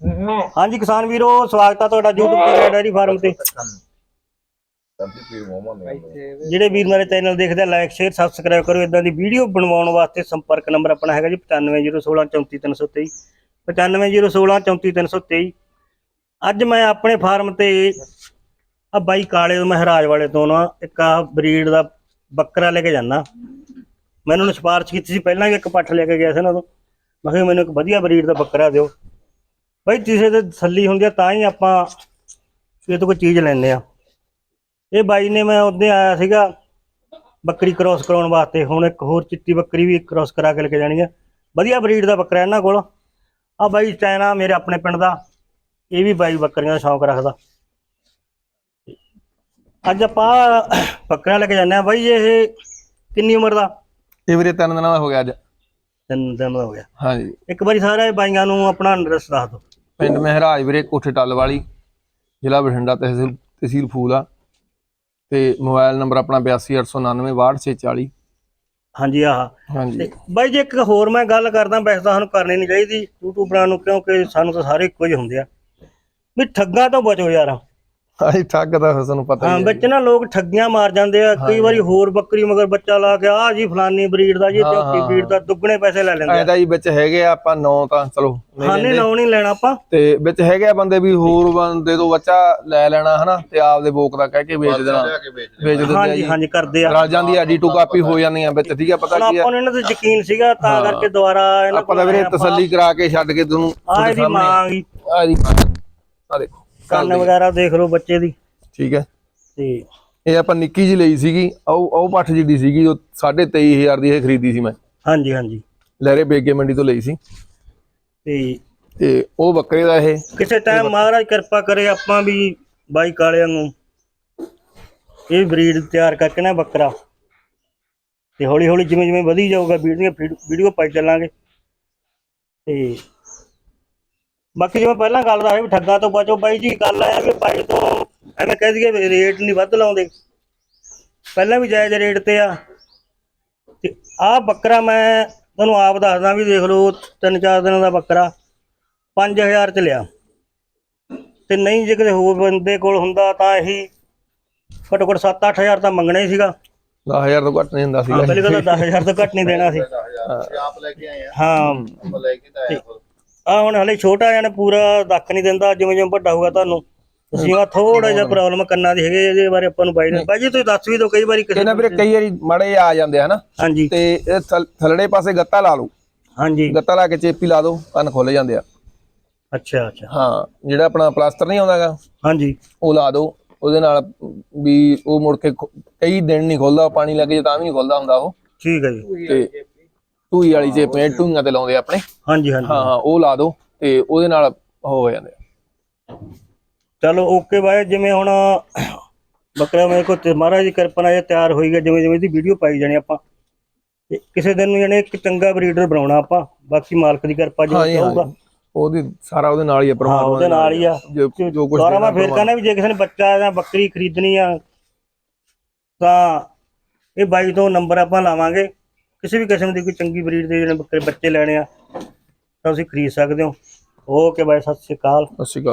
ਹਾਂਜੀ ਕਿਸਾਨ ਵੀਰੋ ਸਵਾਗਤ ਆ ਤੁਹਾਡਾ YouTube ਤੇ ਡੈਰੀ ਫਾਰਮ ਤੇ। ਜਿਹੜੇ ਵੀਰ ਮੇਰੇ ਚੈਨਲ ਦੇਖਦੇ ਆ ਲਾਈਕ ਸ਼ੇਅਰ ਸਬਸਕ੍ਰਾਈਬ ਕਰੋ। ਇਦਾਂ ਦੀ ਵੀਡੀਓ ਬਣਵਾਉਣ ਵਾਸਤੇ ਸੰਪਰਕ ਨੰਬਰ ਆਪਣਾ ਹੈਗਾ ਜੀ 9501634323 9501634323 ਅੱਜ ਮੈਂ ਆਪਣੇ ਫਾਰਮ ਤੇ ਆ ਬਾਈ ਕਾਲੇ ਤੋਂ ਮਹਾਰਾਜ ਵਾਲੇ ਤੋਂ ਨਾ ਇੱਕ ਆ ਬਰੀਡ ਦਾ ਬੱਕਰਾ ਲੈ ਕੇ ਜਾਣਾ ਮੈਨੂੰ ਉਹਨੇ ਸਿਫਾਰਿਸ਼ ਕੀਤੀ ਸੀ ਪਹਿਲਾਂ ਵੀ ਇੱਕ ਪੱਠ ਲੈ ਕੇ ਗਿਆ ਸੀ ਨਾ ਉਦੋਂ। ਮੈਂ ਕਿਹਾ ਮੈਨੂੰ ਇੱਕ ਵਧੀਆ ਬਰੀਡ ਦਾ ਬੱਕਰਾ ਦਿਓ। ਬਾਈ ਕਿਸੇ ਦੇ ਤਸੱਲੀ ਹੁੰਦੀ ਆ ਤਾਂ ਹੀ ਆਪਾਂ ਇਹ ਤੋਂ ਕੋਈ ਚੀਜ਼ ਲੈਂਦੇ ਆ। ਇਹ ਬਾਈ ਨੇ ਮੈਂ ਉਹਦੇ ਆਇਆ ਸੀਗਾ ਬੱਕਰੀ ਕ੍ਰੋਸ ਕਰਾਉਣ ਵਾਸਤੇ। ਹੁਣ ਇੱਕ ਹੋਰ ਚਿੱਟੀ ਬੱਕਰੀ ਵੀ ਕ੍ਰੋਸ ਕਰਾ ਕੇ ਲੈ ਕੇ ਜਾਣੀ ਆ। ਵਧੀਆ ਬਰੀਡ ਦਾ ਬੱਕਰਾ ਇਹਨਾਂ ਕੋਲ। ਆ ਬਾਈ ਚਾਈਨਾ ਮੇਰੇ ਆਪਣੇ ਪਿੰਡ ਦਾ। ਇਹ ਵੀ ਬਾਈ ਬੱਕਰੀਆਂ ਦਾ ਸ਼ੌਂਕ ਰੱਖਦਾ। ਅੱਜ ਆਪਾਂ ਬੱਕਰਾ ਲੈ ਕੇ ਜਾਂਦੇ ਆ। ਬਾਈ ਇਹ ਕਿੰਨੀ ਉਮਰ ਦਾ? ਇਹ ਵੀਰੇ ਤਿੰਨ ਦਿਨਾਂ ਦਾ ਹੋ ਗਿਆ ਅੱਜ। ਤਿੰਨ ਦਿਨ ਦਾ ਹੋ ਗਿਆ। ਹਾਂਜੀ। ਇੱਕ ਵਾਰੀ ਸਾਰੇ ਬਾਈਆਂ ਨੂੰ ਆਪਣਾ ਐਡਰੈਸ ਦੱਸ ਦਿਓ। ਪਿੰਡ ਮਹਿਰਾਜ ਵੀਰੇ ਕੋਠੇ ਟੱਲ ਵਾਲੀ ਜ਼ਿਲ੍ਹਾ ਬਠਿੰਡਾ ਤਹਿਸੀਲ ਤਹਿਸੀਲ ਫੂਲ। ਆ ਤੇ ਮੋਬਾਈਲ ਨੰਬਰ ਆਪਣਾ 8289962640 ਹਾਂਜੀ ਆਹ। ਹਾਂਜੀ। ਬਾਈ ਜੀ ਇੱਕ ਹੋਰ ਮੈਂ ਗੱਲ ਕਰਦਾ ਵੈਸੇ ਤਾਂ ਸਾਨੂੰ ਕਰਨੀ ਨਹੀਂ ਚਾਹੀਦੀ ਯੂਟਿਊਬਰਾਂ ਨੂੰ ਕਿਉਂਕਿ ਸਾਨੂੰ ਤਾਂ ਸਾਰੇ ਇੱਕੋ ਜਿਹੇ ਹੁੰਦੇ ਆ। ਵੀ ਠੱਗਾਂ ਤੋਂ ਬਚੋ ਯਾਰ। ਆਹੀ ਠੱਗ ਦਾ ਫਿਰ ਤੁਹਾਨੂੰ ਪਤਾ ਹਾਂ ਹੀ ਹੈ ਵਿੱਚ ਨਾ ਲੋਕ ਠੱਗੀਆਂ ਮਾਰ ਜਾਂਦੇ ਆ ਕਈ ਵਾਰੀ ਹੋਰ ਬੱਕਰੀ ਮਗਰ ਬੱਚਾ ਲਾ ਕੇ ਆ ਜੀ ਫਲਾਨੀ ਬਰੀਡ ਦਾ ਜੀ ਹਾਂ, ਚੌਕੀ ਹਾਂ, ਬਰੀਡ ਦਾ ਦੁੱਗਣੇ ਪੈਸੇ ਲੈ ਲੈਂਦੇ ਆ। ਐਦਾ ਹੀ ਵਿੱਚ ਹੈਗੇ ਆ ਆਪਾਂ ਨੌ ਤਾਂ ਚਲੋ ਨਹੀਂ ਲੈਂਦੇ। ਨਾਉ ਨਹੀਂ ਲੈਣਾ ਆਪਾਂ। ਤੇ ਵਿੱਚ ਹੈਗੇ ਆ ਬੰਦੇ ਵੀ ਹੋਰ ਬੰਦੇ ਤੋਂ ਬੱਚਾ ਲੈ ਲੈਣਾ ਹਨਾ ਤੇ ਆਪਦੇ ਬੋਕ ਦਾ ਕਹਿ ਕੇ ਵੇਚ ਦੇਣਾ। ਵੇਚ ਦਿੰਦੇ ਆ ਹਾਂਜੀ ਜੀ। ਹਾਂਜੀ ਕਰਦੇ ਆ। ਰਲ ਜਾਂਦੀ ਆਡੀ ਟੂ ਕਾਪੀ ਹੋ ਜਾਂਦੀਆਂ ਵਿੱਚ ਠੀਕ ਆ ਪਤਾ ਹੁਣ ਕੀ ਆ? ਆਪਾਂ ਨੂੰ ਇਹਨਾਂ ਤੇ ਯਕੀਨ ਸੀਗਾ ਤਾਂ ਕਰਕੇ ਦੁਬਾਰਾ ਇਹਨਾਂ ਆਪਾਂ ਤਾਂ ਵੀਰੇ ਤਸੱਲੀ ਕਰਾ ਕੇ ਛੱਡ ਕੇ ਤੁਹਾਨੂੰ ਆ ਇਹਦੀ ਮਾਂ ਗਈ। ਆ ਜੀ ਆ ਦੇਖੋ। ਕੰਨ ਵਗੈਰਾ ਦੇਖ ਲਓ ਬੱਚੇ ਦੀ। ਠੀਕ ਹੈ। ਤੇ ਇਹ ਆਪਾਂ ਨਿੱਕੀ ਜੀ ਲਈ ਸੀਗੀ। ਉਹ ਉਹ ਪੱਠ ਜਿਹੜੀ ਸੀਗੀ। ਉਹ 23500 ਦੀ ਇਹ ਖਰੀਦੀ ਸੀ ਮੈਂ। ਹਾਂਜੀ ਹਾਂਜੀ। ਲਹਿਰੇ ਬੇਗੇ ਮੰਡੀ ਤੋਂ ਲਈ ਸੀ। ਤੇ ਤੇ ਉਹ ਬੱਕਰੇ ਦਾ ਇਹ। ਕਿਸੇ ਟਾਈਮ ਮਹਾਰਾਜ ਕਿਰਪਾ ਕਰੇ ਆਪਾਂ ਵੀ ਬਾਈ ਕਾਲਿਆਂ ਨੂੰ ਇਹ ਬਰੀਡ ਤਿਆਰ ਕਰਕੇ ਨਾ ਬੱਕਰਾ। ਤੇ ਹੌਲੀ ਹੌਲੀ ਜਿਵੇਂ ਜਿਵੇਂ ਵਧੀ ਜਾਊਗਾ ਵੀਡੀਓ ਵੀਡੀਓ ਪਾਈ ਚੱਲਾਂਗੇ। ਤੇ ਬਾਕੀ ਜਿਵੇਂ ਪਹਿਲਾਂ ਗੱਲ ਦਾ ਹੈ ਵੀ ਠੱਗਾਂ ਤੋਂ ਬਚੋ ਬਾਈ ਜੀ ਗੱਲ ਹੈ ਵੀ ਬਾਈ ਤੋਂ ਐਵੇਂ ਕਹਿ ਦਈਏ ਵੀ ਰੇਟ ਨਹੀਂ ਵੱਧ ਲਾਉਂਦੇ। ਪਹਿਲਾਂ ਵੀ ਜਾਇਜ਼ ਰੇਟ ਤੇ ਆ। ਤੇ ਆਹ ਬੱਕਰਾ ਮੈਂ ਤੁਹਾਨੂੰ ਆਪ ਦੱਸਦਾ ਵੀ ਦੇਖ ਲਓ ਤਿੰਨ ਚਾਰ ਦਿਨਾਂ ਦਾ ਬੱਕਰਾ 5000 ਚ ਲਿਆ। ਤੇ ਨਹੀਂ ਜੇ ਕਿਤੇ ਹੋਰ ਬੰਦੇ ਕੋਲ ਹੁੰਦਾ ਤਾਂ ਇਹੀ ਘੱਟੋ ਘੱਟ 7-8000 ਤਾਂ ਮੰਗਣਾ ਹੀ ਸੀਗਾ। 10000 ਤੋਂ ਘੱਟ ਨਹੀਂ ਹੁੰਦਾ ਸੀਗਾ। ਪਹਿਲੇ ਤਾਂ 10000 ਤੋਂ ਘੱਟ ਨਹੀਂ ਦੇਣਾ ਸੀ। ਆਪ ਲੈ ਕੇ ਆਏ ਆ। ਹਾਂ। ਆਪਾਂ ਲੈ ਕੇ ਤਾਂ ਆਏ ਆ ਹੁਣ ਹਲੇ ਛੋਟਾ ਜਾਨੇ ਪੂਰਾ ਦੱਖ ਨਹੀਂ ਦਿੰਦਾ ਜਿਵੇਂ ਜਿਵੇਂ ਵੱਡਾ ਹੋਊਗਾ ਤੁਹਾਨੂੰ। ਤੁਸੀਂ ਆ ਥੋੜਾ ਜਿਹਾ ਪ੍ਰੋਬਲਮ ਕੰਨਾਂ ਦੀ ਹੈਗੇ ਇਹਦੇ ਬਾਰੇ ਆਪਾਂ ਨੂੰ ਬਾਈ ਨੇ ਬਾਈ ਜੀ ਤੁਸੀਂ ਦੱਸ ਵੀ ਦਿਓ ਕਈ ਵਾਰੀ ਕਿਸੇ ਇਹਨਾਂ ਵੀਰੇ ਕਈ ਵਾਰੀ ਮੜੇ ਆ ਜਾਂਦੇ ਹਨਾ। ਹਾਂਜੀ। ਤੇ ਇਹ ਥਲ- ਥੱਲੜੇ ਪਾਸੇ ਗੱਤਾ ਲਾ ਲਓ। ਹਾਂਜੀ। ਗੱਤਾ ਲਾ ਕੇ ਚੇਪੀ ਲਾ ਦਿਓ ਕੰਨ ਖੁੱਲ ਜਾਂਦੇ ਆ। ਅੱਛਾ ਅੱਛਾ। ਹਾਂ ਜਿਹੜਾ ਆਪਣਾ ਪਲਾਸਟਰ ਨਹੀਂ ਆਉਂਦਾਗਾ ਹਾਂਜੀ। ਉਹ ਲਾ ਦਿਓ। ਉਹਦੇ ਨਾਲ ਵੀ ਉਹ ਮੁੜ ਕੇ ਖੁ- ਕਈ ਦਿਨ ਨਹੀਂ ਖੁੱਲਦਾ ਪਾਣੀ ਲੱਗੇ ਤਾਂ ਵੀ ਨਹੀਂ ਖੁੱਲਦਾ ਹੁੰਦਾ ਉਹ। ਠੀਕ ਹੈ ਜੀ। ਤੇ ਟੂਈ ਵਾਲੀ ਚੇਪ ਨੇ ਟੂਈਆਂ ਤੇ ਲਾਉਂਦੇ ਆਪਣੇ। ਹਾਂਜੀ ਹਾਂਜੀ। ਹਾਂ ਉਹ ਲਾ ਦਿਓ ਤੇ ਉਹਦੇ ਨਾਲ ਹੋ ਜਾਂਦੇ ਚਲੋ ਓਕੇ ਬਾਈ ਜਿਵੇਂ ਹੁਣ ਬੱਕਰਾ ਮੇਰੇ ਕੋਲ ਤੇ ਮਹਾਰਾਜ ਦੀ ਕਿਰਪਾ ਨਾਲ ਇਹ ਤਿਆਰ ਹੋਈ ਗਿਆ ਜਿਵੇਂ ਜਿਵੇਂ ਇਹਦੀ ਵੀਡੀਓ ਪਾਈ ਜਾਣੀ ਆਪਾਂ। ਤੇ ਕਿਸੇ ਦਿਨ ਨੂੰ ਜਾਨੇ ਇੱਕ ਚੰਗਾ ਬਰੀਡਰ ਬਣਾਉਣਾ ਆਪਾਂ। ਬਾਕੀ ਮਾਲਕ ਦੀ ਕਿਰਪਾ ਜਿਵੇਂ ਚਾਹੂਗਾ ਉਹਦੀ ਸਾਰਾ ਉਹਦੇ ਨਾਲ ਹੀ ਆ ਪਰਮਾਤਮਾ ਉਹਦੇ ਨਾਲ ਹੀ ਆ। ਜੋ ਜੋ ਕੁਝ ਦੁਬਾਰਾ ਮੈਂ ਫੇਰ ਕਹਿੰਦਾ ਵੀ ਜੇ ਕਿਸੇ ਨੇ ਬੱਚਾ ਜਾਂ ਬੱਕਰੀ ਖਰੀਦਣੀ ਆ ਤਾਂ ਇਹ ਬਾਈ ਤੋਂ ਨੰਬਰ ਆਪਾਂ ਲਾਵਾਂਗੇ। ਕਿਸੇ ਵੀ ਕਿਸਮ ਦੀ ਕੋਈ ਚੰਗੀ ਬਰੀਡ ਦੇ ਜਿਹੜੇ ਬੱਕਰੇ ਬੱਚੇ ਲੈਣੇ ਆ, ਤਾਂ ਤੁਸੀਂ ਖਰੀਦ ਸਕਦੇ ਹੋ। ਓਕੇ ਬਾਈ, ਸਤਿ ਸ਼੍ਰੀ ਅਕਾਲ। ਸਤਿ ਸ਼੍ਰੀ ਅਕਾਲ।